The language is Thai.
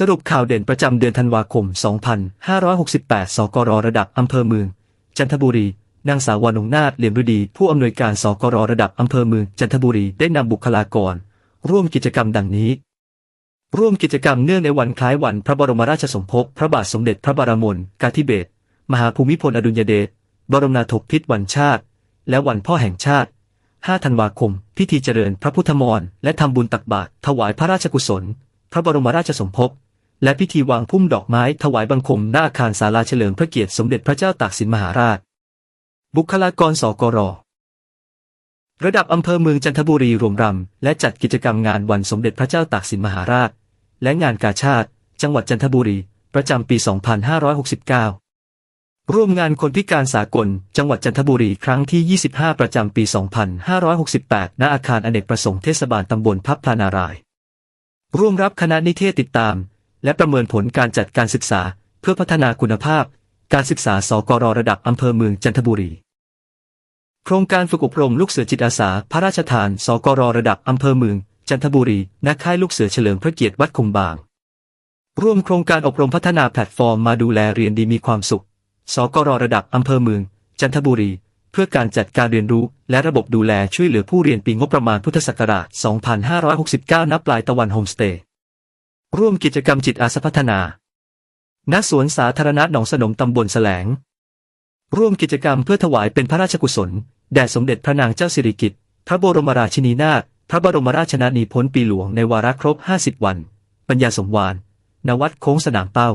สรุปข่าวเด่นประจำเดือนธันวาคม 2568 สกรระดับอำเภอเมือง จันทบุรี นางสาววานงนาถเหลี่ยมฤดี ผู้อำนวยการสกรระดับอำเภอเมือง จันทบุรีได้นำบุคลากร ร่วมกิจกรรมดังนี้ ร่วมกิจกรรมเนื่องในวันคล้ายวันพระบรมราชสมภพ พระบาทสมเด็จพระบรมนกาธิเบศรมหาภูมิพลอดุลยเดช บรมนาถบพิตรวันชาติ และวันพ่อแห่งชาติ 5 ธันวาคม พิธีเจริญพระพุทธมรและทำบุญตักบาตรถวายพระราชกุศล พระบรมราชสมภพ และพิธีวางพุ่มดอกไม้ถวายบังคมหน้าอาคารศาลาเฉลิมพระเกียรติสมเด็จพระเจ้าตากสินมหาราช บุคลากรสกร ระดับอำเภอเมืองจันทบุรีรวมรำและจัดกิจกรรมงานวันสมเด็จพระเจ้าตากสินมหาราช และงานกาชาติ จังหวัดจันทบุรี ประจำปี 2569 ร่วมงานคนพิการสากล จังหวัดจันทบุรีครั้งที่ 25 ประจำปี 2568 ณ อาคารอเนกประสงค์เทศบาลตำบลพับพานาราย ร่วมรับคณะนิเทศติดตาม และประเมินผลการจัดการศึกษา เพื่อพัฒนาคุณภาพ การศึกษาสกรระดับอำเภอเมืองจันทบุรี โครงการฝึกอบรมลูกเสือจิตอาสา พระราชทาน สกรระดับอำเภอเมืองจันทบุรีณค่ายลูกเสือเฉลิมพระเกียรติวัดคุมบาง ร่วมโครงการอบรมพัฒนาแพลตฟอร์มมาดูแลเรียนดีมีความสุข สกรระดับอำเภอเมือง จันทบุรี เพื่อการจัดการเรียนรู้ และระบบดูแลช่วยเหลือผู้เรียนปีงบประมาณพุทธศักราช 2569 ณ ปลายตะวันโฮมสเตย์ ร่วมกิจกรรมจิตอาสาพัฒนา ณ สวนสาธารณะหนองสนมตำบลแสลง ร่วมกิจกรรมเพื่อถวายเป็นพระราชกุศล แด่สมเด็จพระนางเจ้าสิริกิติ์ พระบรมราชินีนาถ พระบรมราชชนนีพ้นปีหลวงในวาระครบ 50 วัน ปัญญาสมวานณวัดโค้งสนามเป้า